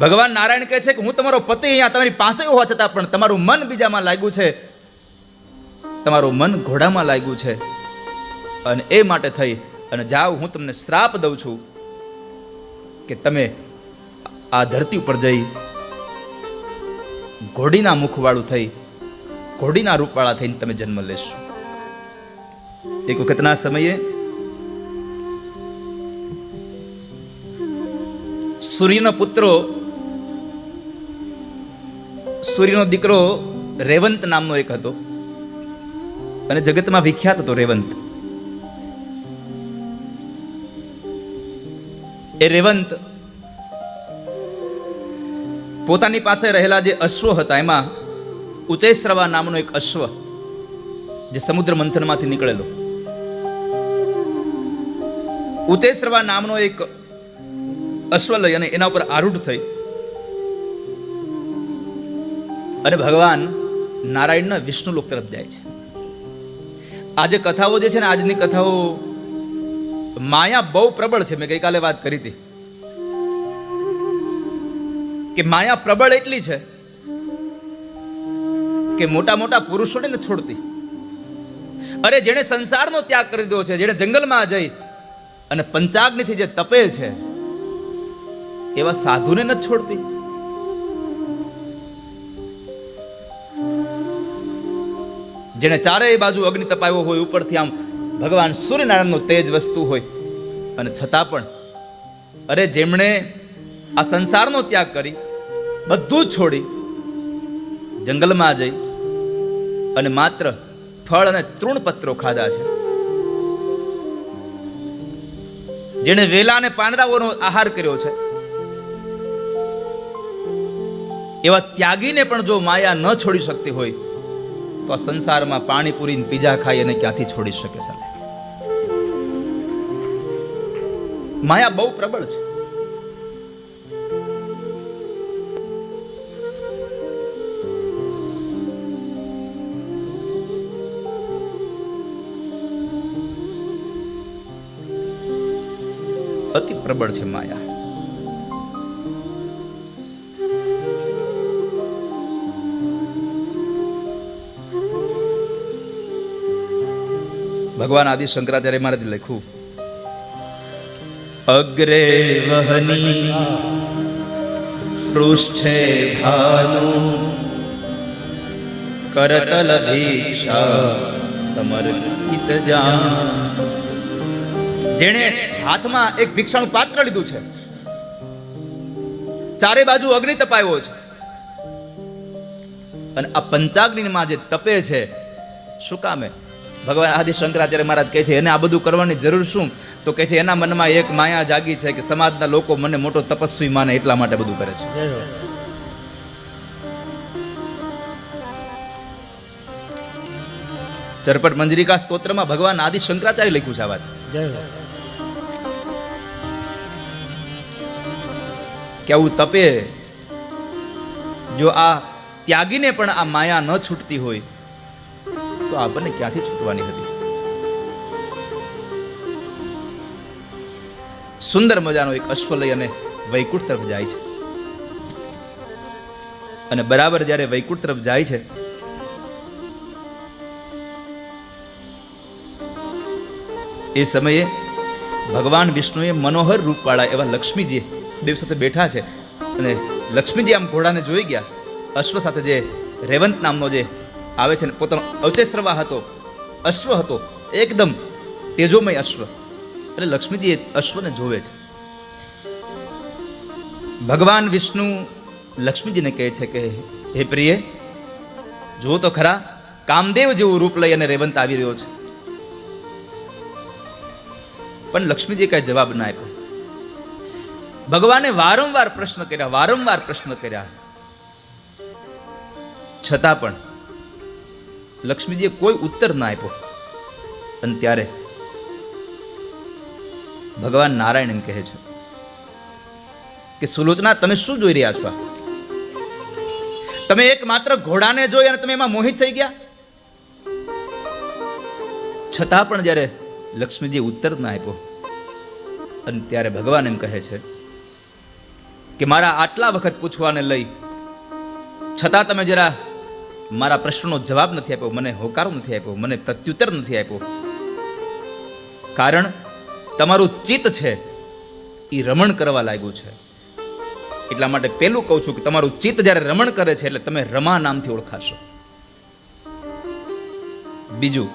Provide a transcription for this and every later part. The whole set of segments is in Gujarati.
ભગવાન નારાયણ કહે છે કે હું તમારો પતિ અહીંયા, તમારી પાસે હોવા છતાં પણ તમારું મન બીજામાં લાગ્યું છે. તમારું મન ઘોડામાં લાગ્યું છે. અને એ માટે થઈ, અને જાઓ, હું તમને શ્રાપ દઉં છું કે તમે આ ધરતી ઉપર જઈ ઘોડીના મુખવાળું થઈ, ઘોડીના રૂપવાળા થઈને તમે જન્મ લેશો. એક વખતના સમયે સૂર્યનો પુત્રો સૂર્યનો દીકરો રેવંત નામનો એક હતો. અને જગતમાં વિખ્યાત હતો રેવંત. એ રેવંત પોતાની પાસે રહેલા જે અશ્વ હતા, એમાં ઉચેશ્રવા નામનો એક અશ્વ જે સમુદ્ર મંથનમાંથી નીકળેલો. ઉચેશ્રવા નામનો એક અશ્વ લઈ અને એના ઉપર આરૂઢ થઈ અને ભગવાન નારાયણના વિષ્ણુ લોક તરફ જાય છે. આજે કથાઓ જે છે ને, આજની કથાઓ માયા બહુ પ્રબળ છે. મેં ગઈકાલે વાત કરી હતી કે માયા પ્રબળ એટલી છે કે મોટા મોટા પુરુષોને ને છોડતી. અરે જેણે સંસારનો ત્યાગ કરી દીધો છે, જેણે જંગલમાં જઈ અને પંચાગ્નિથી જે તપે છે, એવા સાધુને ન છોડતી. જેણે ચારેય બાજુ અગ્નિ તપાવ્યો હોય, ઉપરથી આમ ભગવાન સૂર્યનારાયણનો તેજ વસ્તુ હોય. અને છતાં પણ, અરે જેમણે આ સંસારનો ત્યાગ કરી, બધું છોડી, જંગલમાં જઈ અને માત્ર ફળ અને તૃણપત્રો ખાધા છે. જેણે વેલા અને પાંદડાઓનો આહાર કર્યો છે. એવા ત્યાગીને પણ જો માયા ન છોડી શકતી હોય તો આ સંસારમાં પાણીપુરી ને પીઝા ખાઈ અને ક્યાંથી છોડી શકે સાહેબ? માયા બહુ પ્રબળ છે. અતિ પ્રબળ છે માયા. ભગવાન આદિ શંકરાચાર્ય મહારાજ લખ્યું, અગ્રે વહની પૃષ્ઠે ભાનુ કરતલ ભીક્ષા સમર્પિત જાન. જેણે હાથમાં એક ભિક્ષાનું પાત્ર લીધું છે. ચારે બાજુ અગ્નિ તપાયો છે. અને આ પંચાગ્નિમાં જે તપે છે, શું કામે ભગવાન આદિ શંકરાચાર્ય મહારાજ કહે છે એને આ બધું કરવાની જરૂર શું? તો કહે છે એના મનમાં એક માયા જાગી છે કે સમાજના લોકો મને મોટો તપસ્વી માને એટલા માટે બધું કરે છે. ચરપટ મંજરિકા સ્તોત્રમાં ભગવાન આદિ શંકરાચાર્ય લખ્યું છે આ વાત. કે આવું તપે જો આ ત્યાગીને પણ આ માયા ન છૂટતી હોય તો આપણને ક્યાંથી છૂટવાની હતી? સુંદર મજાનો એક અશ્વ લઈ અને વૈકુંઠ તરફ જાય છે. અને બરાબર જ્યારે વૈકુંઠ તરફ જાય છે, એ સમયે ભગવાન વિષ્ણુએ મનોહર રૂપવાળા એવા લક્ષ્મીજી દેવ સાથે બેઠા છે. અને લક્ષ્મીજી આમ ઘોડાને જોઈ ગયા. અશ્વ સાથે જે રેવંત નામનો જે આવે છે ને. પોતાનો અવચેશ્રવા હતો, અશ્વ હતો, એકદમ તેજોમય અશ્વ. એટલે લક્ષ્મીજી એ અશ્વને જોવે છે. ભગવાન વિષ્ણુ લક્ષ્મીજીને કહે છે કે, હે પ્રિય, જુઓ તો ખરા, કામદેવ જેવું રૂપ લઈ અને રેવંત આવી રહ્યો છે. પણ લક્ષ્મીજી કઈ જવાબ ના આપ્યો. ભગવાને વારંવાર પ્રશ્ન કર્યા, વારંવાર પ્રશ્ન કર્યા. છતાં પણ લક્ષ્મીજીએ કોઈ ઉત્તર ના આપ્યો. અને ત્યારે ભગવાન નારાયણ એમ કહે છે કે, સુલોચના, તમે શું જોઈ રહ્યા છો તમે એક માત્ર ઘોડાને જોઈ અને તમે એમાં મોહિત થઈ ગયા? છતાં પણ જ્યારે લક્ષ્મીજી ઉત્તર ના આપ્યો અને ત્યારે ભગવાન એમ કહે છે કે, મારા આટલા વખત પૂછવાને લઈ છતાં તમે જરા મારા પ્રશ્નનો જવાબ નથી આપ્યો, મને હોકારો નથી આપ્યો, મને પ્રત્યુત્તર નથી આપ્યો. કારણ તમારું ચિત્ત છે એ રમણ કરવા લાગ્યું છે. એટલા માટે પેલું કહું છું કે તમારું ચિત્ત જ્યારે રમણ કરે છે એટલે તમે રમા નામથી ઓળખાશો. બીજું,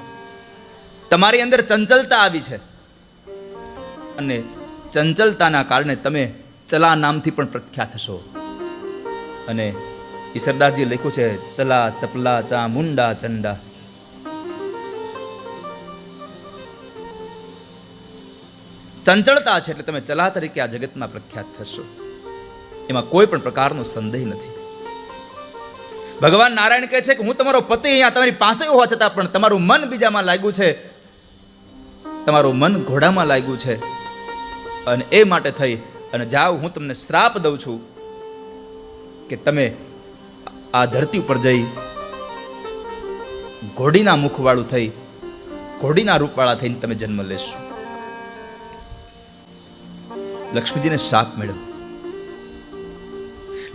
તમારી અંદર ચંચલતા આવી છે અને ચંચલતાના કારણે તમે ચલા નામથી પણ પ્રખ્યાત થશો અને એ સરદારજી લખ્યું છે ચલા ચપલા ચા મુંડા ચંડા ચંચળતા છે એટલે તમે ચલા તરીકે આ જગતમાં પ્રખ્યાત થશો એમાં કોઈ પણ પ્રકારનો સંદેહ નથી ભગવાન નારાયણ કહે છે કે હું તમારો પતિ અહીંયા તમારી પાસે હોવા છતાં પણ તમારું મન બીજામાં લાગ્યું છે તમારું મન ઘોડામાં લાગ્યું છે અને એ માટે થઈ અને જાઓ હું તમને શ્રાપ દઉં છું કે તમે આ ધરતી ઉપર જઈ ઘોડીના મુખવાળું થઈ, ઘોડીના રૂપવાળા થઈને તમે જન્મ લેશો. લક્ષ્મીજીને શાપ મળ્યો.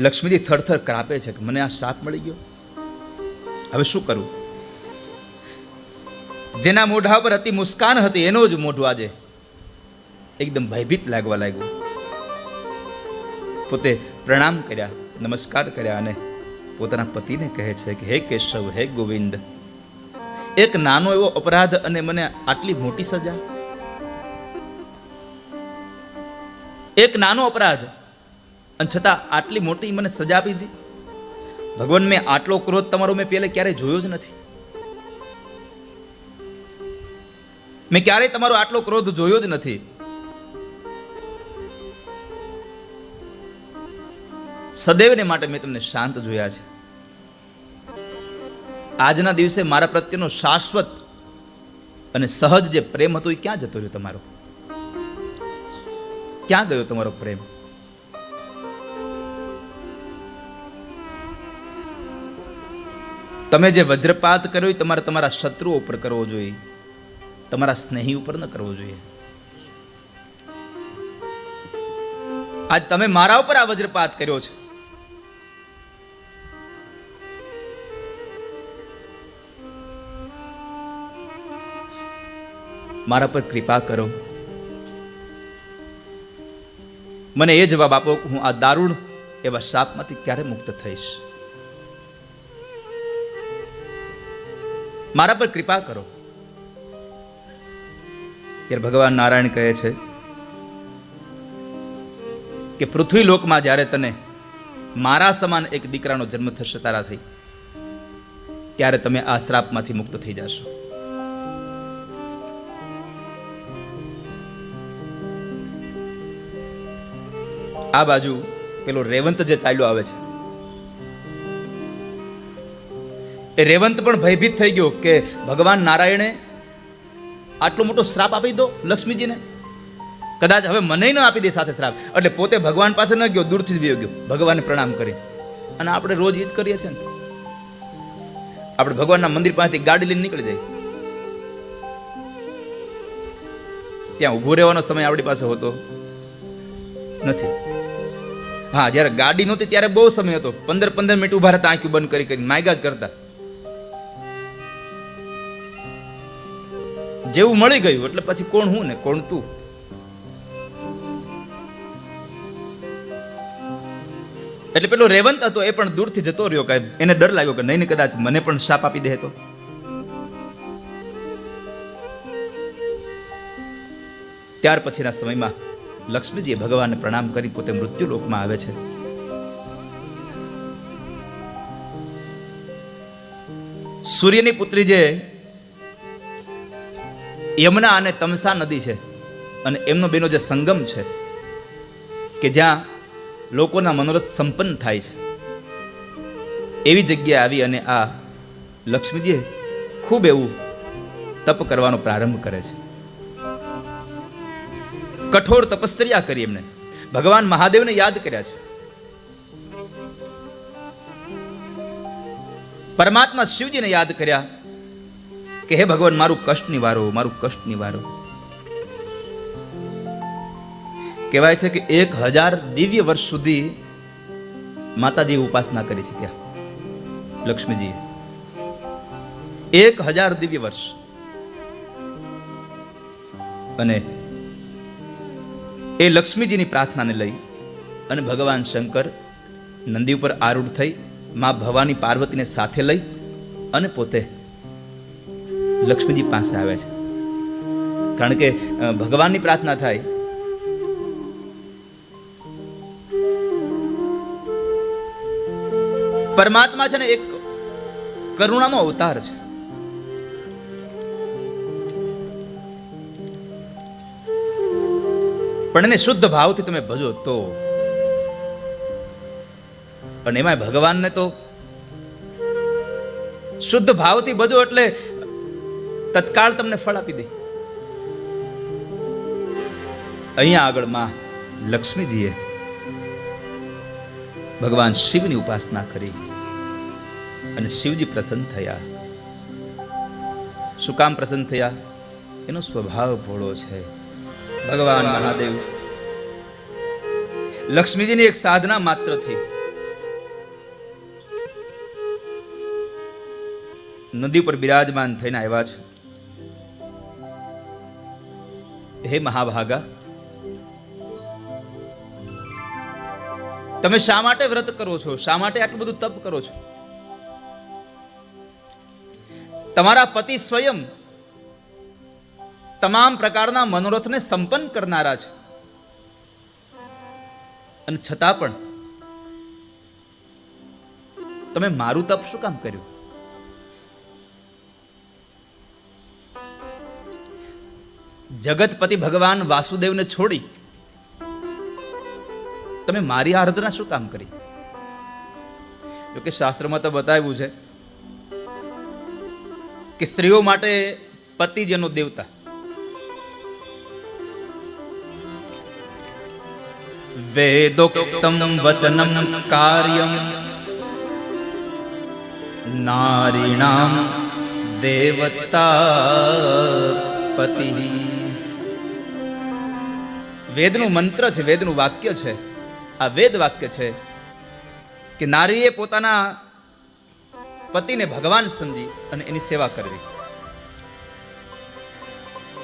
લક્ષ્મીજી થરથર કાપે છે કે મને આ શાપ મળી ગયો? હવે શું કરવું જેના મોઢા પર અતિ મુસ્કાન હતી, એનો જ મોઢું આજે એકદમ ભયભીત લાગવા લાગ્યું. પોતે પ્રણામ કર્યા, નમસ્કાર કર્યા અને પોતાના પતિને કહે છે કે, હે કેશવ, હે ગોવિંદ, એક નાનો એવો અપરાધ અને મને આટલી મોટી સજા? એક નાનો અપરાધ, અને છતાં આટલી મોટી મને સજા આપી દીધી ભગવાન, મેં આટલો ક્રોધ તમારો મેં પહેલે ક્યારેય જોયો જ નથી. મેં ક્યારેય તમારો આટલો ક્રોધ જોયો જ નથી. સદૈવને માટે મેં તમને શાંત જોયા છે. આજના દિવસે મારા પ્રત્યેનો શાશ્વત અને સહજ જે પ્રેમ હતો એ ક્યાં જતો રહ્યો તમારો? ક્યાં ગયો તમારો પ્રેમ? તમે જે વજ્રપાત કર્યો તમારે તમારા શત્રુઓ ઉપર કરવો જોઈએ. તમારા સ્નેહી ઉપર ન કરવો જોઈએ. આજ તમે મારા ઉપર આ વજ્રપાત કર્યો છે. મારા પર કૃપા કરો. મને એ જવાબ આપો કે હું આ દારૂણ એવા શાપમાંથી ક્યારે મુક્ત થઈશ? મારા પર કૃપા કરો. ત્યારે ભગવાન નારાયણ કહે છે કે પૃથ્વી લોકમાં જ્યારે તને મારા સમાન એક દીકરાનો જન્મ થશે તારાથી, ત્યારે તમે આ શ્રાપમાંથી મુક્ત થઈ જશો. આ બાજુ પેલો રેવંત જે ચાલ્યો આવે છે. એ રેવંત પણ ભયભીત થઈ ગયો કે ભગવાન નારાયણે આટલો મોટો શ્રાપ આપી દો લક્ષ્મીજીને? કદાચ હવે મને ન આપી દે સાથે શ્રાપ. એટલે પોતે ભગવાન પાસે ન ગયો, દૂરથી જ ગયો. ભગવાનને પ્રણામ કરી. અને આપણે રોજ ઈ જ કરીએ છીએ ને. આપણે ભગવાનના મંદિર પાસેથી ગાડી લઈને નીકળી જાય ત્યાં ઊભો રહેવાનો સમય આપણી પાસે હોતો નથી. હા, જ્યારે ગાડી નહોતી ત્યારે બહુ સમય હતો. પંદર પંદર મિનિટ ઊભા રહેતા આંખ્યું બંધ કરી કરી માયગા જ કરતા. જેવું મળી ગયું, એટલે પછી કોણ હું ને કોણ તું? એટલે પેલો રેવંત હતો, એ પણ દૂરથી જતો રહ્યો કે એને ડર લાગ્યો કે નહીં ને કદાચ મને પણ શાપ આપી દે તો. ત્યાર પછીના સમયમાં લક્ષ્મીજીએ ભગવાનને પ્રણામ કરી પોતે મૃત્યુ લોકમાં આવે છે. સૂર્યની પુત્રી જે યમુના અને તમસા નદી છે અને એમનો બેનો જે સંગમ છે કે જ્યાં લોકોના મનોરથ સંપન્ન થાય છે. એવી જગ્યાએ આવી અને આ લક્ષ્મીજીએ ખૂબ એવું તપ કરવાનો પ્રારંભ કરે છે. કઠોર તપશ્ચર્યા કરી એમને. ભગવાન મહાદેવને યાદ કર્યા છે. પરમાત્મા શિવજીને યાદ કર્યા કે, હે ભગવાન, મારું કષ્ટ નિવારો, મારું કષ્ટ નિવારો. કહેવાય છે કે એક હજાર દિવ્ય વર્ષ સુધી માતાજી ઉપાસના કરી છે ત્યાં લક્ષ્મીજીએ. એક હજાર દિવ્ય વર્ષ. અને એ લક્ષ્મીજીની પ્રાર્થનાને લઈ અને ભગવાન શંકર નંદી ઉપર આરૂઢ થઈ મા ભવાની પાર્વતીને સાથે લઈ અને પોતે લક્ષ્મીજી પાસે આવે છે. કારણ કે ભગવાનની પ્રાર્થના થાય પરમાત્મા છે ને એક કરુણાનો અવતાર છે. પણ એને શુદ્ધ ભાવથી તમે ભજો તો. અને એમાં ભગવાનને તો શુદ્ધ ભાવથી ભજો એટલે તત્કાળ તમને ફળ આપી દે. અહીંયા આગળમાં લક્ષ્મીજીએ ભગવાન શિવની ઉપાસના કરી અને શિવજી પ્રસન્ન થયા. શું કામ પ્રસન્ન થયા? એનો સ્વભાવ ભોળો છે. ભગવાન મહાદેવ. લક્ષ્મીજીની એક સાધના માત્રથી નદી પર બિરાજમાન થઈને આવ્યા છે. હે મહાભાગા, તમે શા માટે વ્રત કરો છો? શા માટે આટલું બધું તપ કરો છો? તમારા પતિ સ્વયં તમામ પ્રકારના મનોરથને સંપન્ન કરનારા છે. અને છતાં પણ તમે મારું તપ શું કામ કર્યું? જગતપતિ ભગવાન વાસુદેવને છોડી તમે મારી આરાધના શું કામ કરી? જોકે શાસ્ત્રમાં તો બતાવ્યું છે કે સ્ત્રીઓ માટે પતિ જેનો દેવતા વેદોક્તમ વચનમ કાર્યમ નારીણામ દેવતા પતિ વેદનું મંત્ર છે, વેદનું વાક્ય છે, આ વેદ વાક્ય છે કે નારીએ પોતાના પતિને ભગવાન સમજી અને એની સેવા કરવી.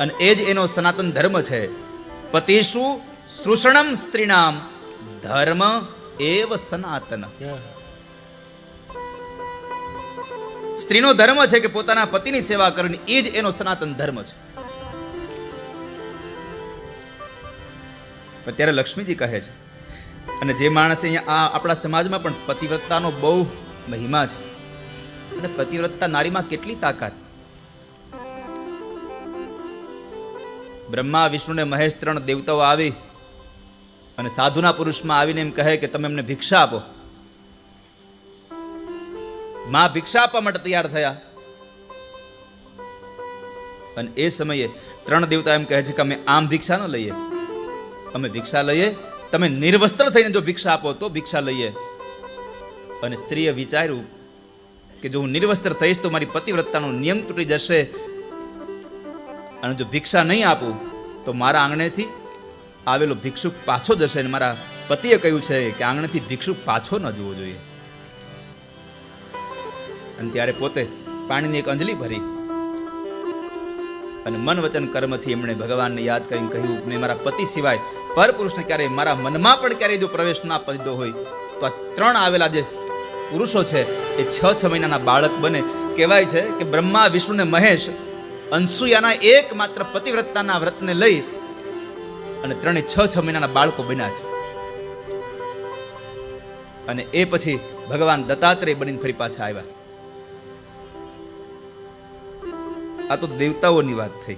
અને એ જ એનો સનાતન ધર્મ છે પતિષુ સૃષણમ સ્ત્રીણામ. ધર્મ એવ સનાતન. સ્ત્રીનો ધર્મ છે કે પોતાના પતિની સેવા કરવી એ જ એનો સનાતન ધર્મ છે. અત્યારે લક્ષ્મીજી કહે છે અને જે માણસે અહીંયા આ આપણા સમાજમાં પણ પતિવ્રતાનો બહુ મહિમા છે અને પતિવ્રતા નારીમાં કેટલી તાકાત. બ્રહ્મા વિષ્ણુ ને મહેશ ત્રણ દેવતાઓ આવી અને સાધુના પુરુષમાં આવીને એમ કહે કે તમે એમને ભિક્ષા આપો. માં ભિક્ષા આપવા માટે તૈયાર થયા. અને એ સમયે ત્રણ દેવતા એમ કહે છે કે અમે આમ ભિક્ષા ન લઈએ. અમે ભિક્ષા લઈએ. તમે નિર્વસ્ત્ર થઈને જો ભિક્ષા આપો તો ભિક્ષા લઈએ. અને સ્ત્રીએ વિચાર્યું કે જો હું નિર્વસ્ત્ર થઈશ તો મારી પતિવ્રતાનો નિયમ તૂટી જશે. અને જો ભિક્ષા નહીં આપું તો મારા આંગણેથી આવેલો ભિક્ષુક પાછો જશે અને મારા પતિએ કહ્યું છે કે આંગણેથી ભિક્ષુક પાછો ન જવો જોઈએ. અને ત્યારે પોતે પાણીની એક અંજલી ભરી અને મન વચન કર્મથી એમણે ભગવાનને યાદ કરીને કહ્યું, મેં મારા પતિ સિવાય પરપુરુષને ક્યારેય મારા મનમાં પણ ક્યારેય જો પ્રવેશ ના પડીધો હોય, તો આ ત્રણ આવેલા જે પુરુષો છે, એ છ છ મહિનાના બાળક બને. કહેવાય છે કે બ્રહ્મા, વિષ્ણુ ને મહેશ અનસુયાના એકમાત્ર પતિવ્રતાના વ્રતને લઈ અને ત્રણે છ છ મહિનાના બાળકો બન્યા છે. અને એ પછી ભગવાન દત્તાત્રેય બનીને ફરી પાછા આવ્યા. આ તો દેવતાઓની વાત થઈ.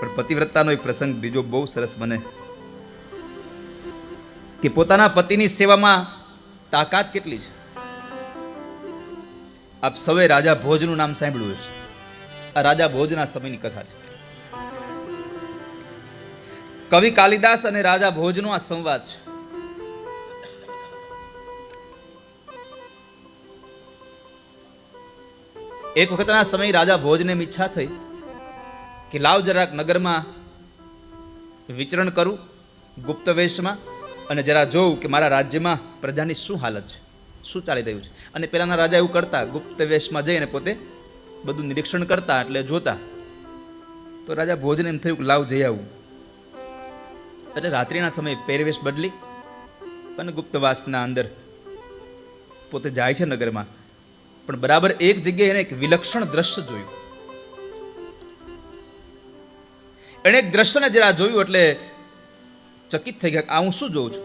પણ પતિવ્રતાનો એક પ્રસંગ બીજો બહુ સરસ મને કે પોતાના પતિની સેવામાં તાકાત કેટલી છે? આપ સૌએ રાજા ભોજનું નામ સાંભળ્યું હશે. આ રાજા ભોજના સમયની કથા છે. કવિ કાલિદાસ અને રાજા ભોજનો આ સંવાદ છે. એક વખતના સમય રાજા ભોજને ઈચ્છા થઈ કે લાવ જરાક નગરમાં વિચરણ કરું, ગુપ્ત વેશમાં, અને જરા જોઉં કે મારા રાજ્યમાં પ્રજાની શું હાલત છે, શું ચાલી રહ્યું છે. અને પહેલાંના રાજા એવું કરતા ગુપ્ત વેશમાં જઈને પોતે બધું નિરીક્ષણ કરતા એટલે જોતા. તો રાજા ભોજન એમ થયું કે લાવ જઈ આવું. એટલે રાત્રિના સમયે પહેરવેશ બદલી અને ગુપ્તવાસના અંદર પોતે જાય છે નગરમાં. પણ બરાબર એક જગ્યાએ એને એક વિલક્ષણ દ્રશ્ય જોયું. એણે એક દ્રશ્યને જરા જોયું એટલે ચકિત થઈ ગયા હું શું જોઉં છું?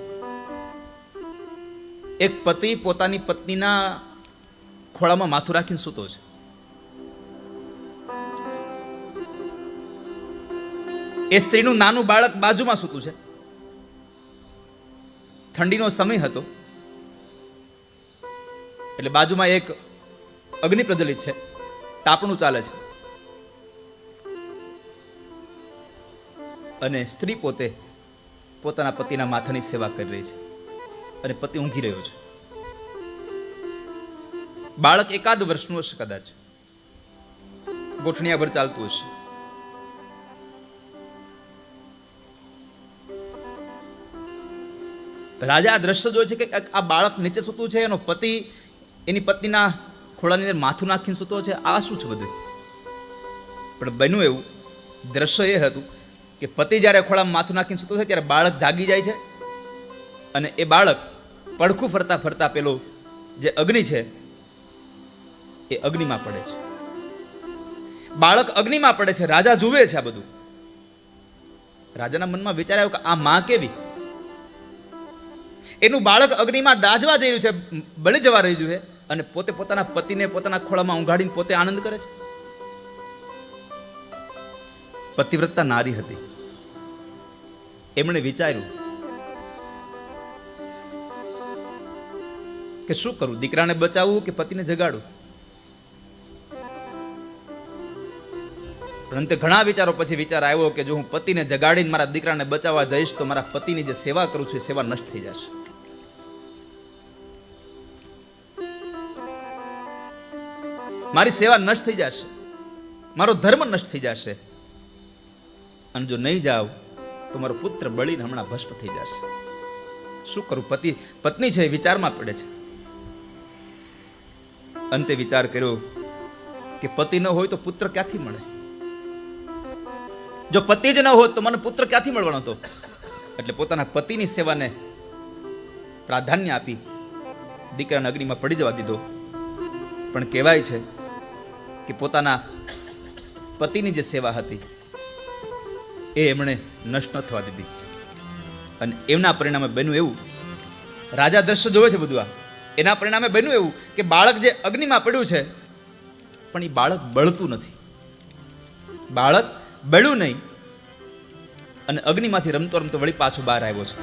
એક પતિ પોતાની પત્નીના ખોળામાં માથું રાખીને સૂતો છે. એ સ્ત્રીનું નાનું બાળક બાજુમાં સૂતું છે. ઠંડીનો સમય હતો. એટલે બાજુમાં એક અગ્નિ પ્રજ્વલિત છે. તાપણું ચાલે છે. અને સ્ત્રી પોતે પોતાના પતિના માથાની સેવા કરી રહી છે. અને પતિ ઊંઘી રહ્યો છે. બાળક એકાદ વર્ષનું હશે કદાચ. ગોઠણિયા પર ચાલતું હશે. રાજા આ દ્રશ્ય જોવે છે કે આ બાળક નીચે સૂતું છે, એનો પતિ એની પત્નીના ખોળાની અંદર માથું નાખીને સૂતો છે. આ શું છે બધું? પણ બન્યું એવું. દ્રશ્ય એ હતું કે પતિ જ્યારે ખોળામાં માથું નાખીને સૂતો છે ત્યારે બાળક જાગી જાય છે અને એ બાળક પડખું ફરતા ફરતા પેલો જે અગ્નિ છે, એ અગ્નિમાં પડે છે. બાળક અગ્નિમાં પડે છે. રાજા જુએ છે આ બધું. રાજાના મનમાં વિચાર આવ્યો કે આ માં કેવી? એનું બાળક અગ્નિમાં દાજવા જઈ રહ્યું છે, બળી જવા રહ્યું છે અને પોતે પોતાના પતિને પોતાના ખોળામાં ઊંઘાડીને પોતે આનંદ કરે છે. પતિવ્રતા નારી હતી. એમણે વિચાર્યું કે શું કરું, દીકરાને બચાવવું કે પતિને જગાડવું? પરંતુ ઘણા વિચારો પછી વિચાર આવ્યો કે જો હું પતિને જગાડીને મારા દીકરાને બચાવવા જઈશ તો મારા પતિની જે સેવા કરું છું, એ સેવા નષ્ટ થઈ જશે. મારી સેવા નષ્ટ થઈ જશે. મારો ધર્મ નષ્ટ થઈ જશે. અને જો નહીં જાવ, તો મારો પુત્ર બળીને હમણાં ભસ્મ થઈ જશે. શું કરું? પતિ, પત્ની છે વિચારમાં પડે છે. અંતે વિચાર કર્યો કે પતિ ન હોય તો પુત્ર ક્યાંથી મળે? જો પતિ જ ન હોત તો મને પુત્ર ક્યાંથી મળવાનો હતો? એટલે પોતાના પતિની સેવાને પ્રાધાન્ય આપી દીકરાને અગ્નિમાં પડી જવા દીધો. પણ કહેવાય છે કે પોતાના પતિની જે સેવા હતી, એ એમણે નષ્ટ ન થવા દીધી. અને એમના પરિણામે બન્યું એવું. રાજા દ્રશ્ય જોવે છે બધું આ. એના પરિણામે બન્યું એવું કે બાળક જે અગ્નિમાં પડ્યું છે, પણ એ બાળક બળતું નથી. બાળક બળ્યું નહીં અને અગ્નિમાંથી રમતો રમતો વળી પાછો બહાર આવ્યો છે.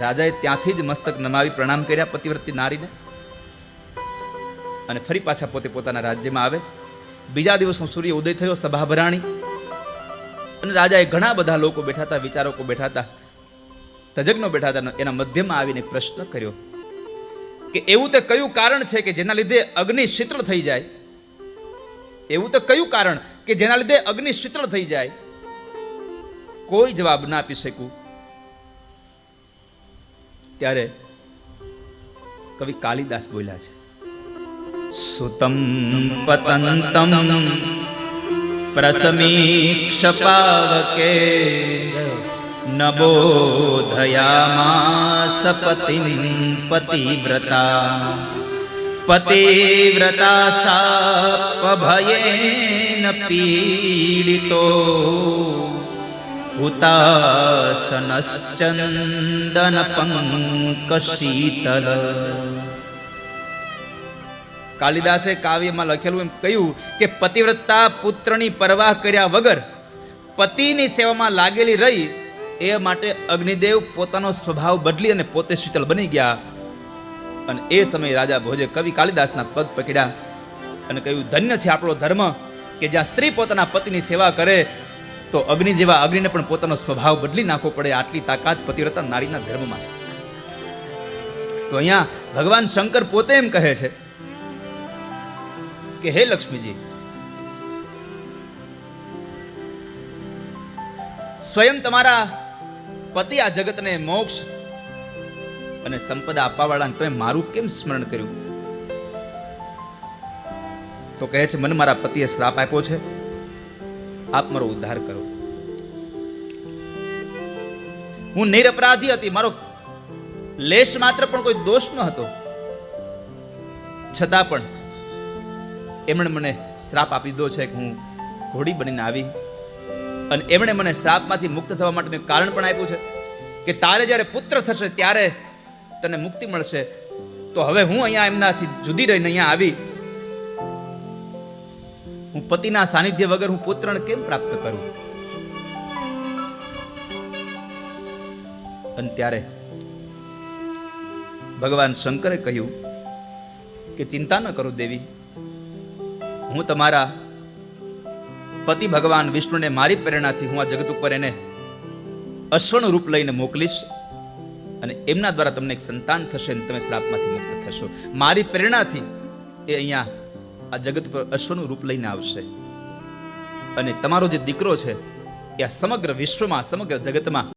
રાજાએ ત્યાંથી જ મસ્તક નમાવી પ્રણામ કર્યા પતિવ્રતી નારીને. અને ફરી પાછા પોતે પોતાના રાજ્યમાં આવે. બીજા દિવસનો સૂર્ય ઉદય થયો સભા ભરાણી અને રાજાએ ઘણા બધા લોકો બેઠા હતા વિચારકો બેઠા હતા તજજ્ઞો બેઠા હતા એના મધ્યમાં આવીને પ્રશ્ન કર્યો કે એવું તે કયું કારણ છે કે જેના લીધે અગ્નિ શીતળ થઈ જાય? એવું તો કયું કારણ કે જેના લીધે અગ્નિ શીતળ થઈ જાય? કોઈ જવાબ ના આપી શકું. ત્યારે કવિ કાલિદાસ બોલ્યા છે સુતમ પતંતમ પ્રસમીક્ષ પાવકે ન બોધયામાસ પતિમ પતિવ્રતા પતિવ્રતા શાપભયેન કાલિદાસે કાવ્યમાં લખેલું એમ કહ્યું કે પતિવ્રતા પુત્રની પરવાહ કર્યા વગર પતિની સેવામાં લાગેલી રહી એ માટે અગ્નિદેવ પોતાનો સ્વભાવ બદલી અને પોતે શીતળ બની ગયા. અને એ સમયે રાજા ભોજે કવિ કાલિદાસના પગ પકડ્યા અને કહ્યું, ધન્ય છે આપણો ધર્મ કે જ્યાં સ્ત્રી પોતાના પતિની સેવા કરે, તો અગ્નિ જેવા અગ્નિને પણ પોતાનો સ્વભાવ બદલી નાખવો પડે આટલી તાકાત પતિવ્રતા નારીના ધર્મમાં છે. તો અહીંયા ભગવાન શંકર પોતે એમ કહે છે કે હે લક્ષ્મીજી? સ્વયં તમારા પતિ આ જગતને મોક્ષ અને સંપદા આપવાવાળાને તમે મારું કેમ સ્મરણ કર્યું? તો કહે છે, મને મારા પતિએ શ્રાપ આપ્યો છે. આપ મારો ઉદ્ધાર કરો. હું નિરપરાધી હતી. મારો લેશ માત્ર પણ કોઈ દોષ ન હતો. છતાં પણ એમણે મને શ્રાપ આપી દીધો છે કે હું ઘોડી બનીને આવી. અને એમણે મને શ્રાપમાંથી મુક્ત થવા માટેનું કારણ પણ આપ્યું છે કે તારે જ્યારે પુત્ર થશે ત્યારે તને મુક્તિ મળશે. તો હવે હું અહીંયા એમનાથી જુદી રહીને અહીંયા આવી. હું પતિના સાનિધ્ય વગર હું પુત્રને કેમ પ્રાપ્ત કરું? અને ત્યારે ભગવાન શંકરે કહ્યું કે ચિંતા ન કરો દેવી. હું તમારા પતિ ભગવાન વિષ્ણુને મારી પ્રેરણાથી હું આ જગત ઉપર એને અશ્વનું રૂપ લઈને મોકલીશ અને એમના દ્વારા તમને એક સંતાન થશે અને તમે શ્રાપમાંથી મુક્ત થશો. મારી પ્રેરણાથી એ અહીંયા આ જગત પર અશ્વનું રૂપ લઈને આવશે. અને તમારો જે દીકરો છે, એ આ સમગ્ર વિશ્વમાં, સમગ્ર જગતમાં